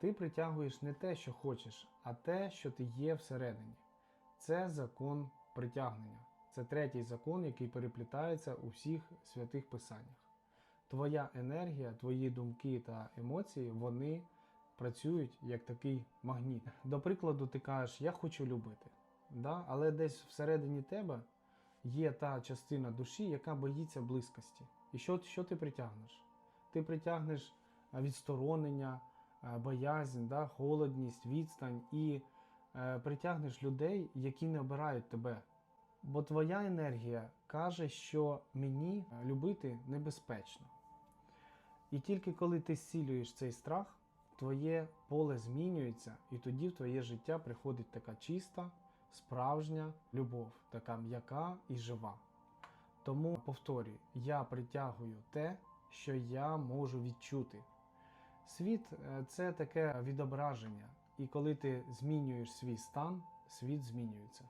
Ти притягуєш не те, що хочеш, а те, що ти є всередині. Це закон притягнення. Це третій закон, який переплітається у всіх святих писаннях. Твоя енергія, твої думки та емоції, вони працюють як такий магніт. До прикладу, ти кажеш, я хочу любити. Да? Але десь всередині тебе є та частина душі, яка боїться близькості. І що, що ти притягнеш? Ти притягнеш відсторонення, боязнь, да? холодність, відстань і е, притягнеш людей, які не обирають тебе. Бо твоя енергія каже, що мені е, любити небезпечно. І тільки коли ти зцілюєш цей страх, твоє поле змінюється, і тоді в твоє життя приходить така чиста, справжня любов, така м'яка і жива. Тому повторюю, я притягую те, що я можу відчути. Світ е, це таке відображення, і коли ти змінюєш свій стан, світ змінюється.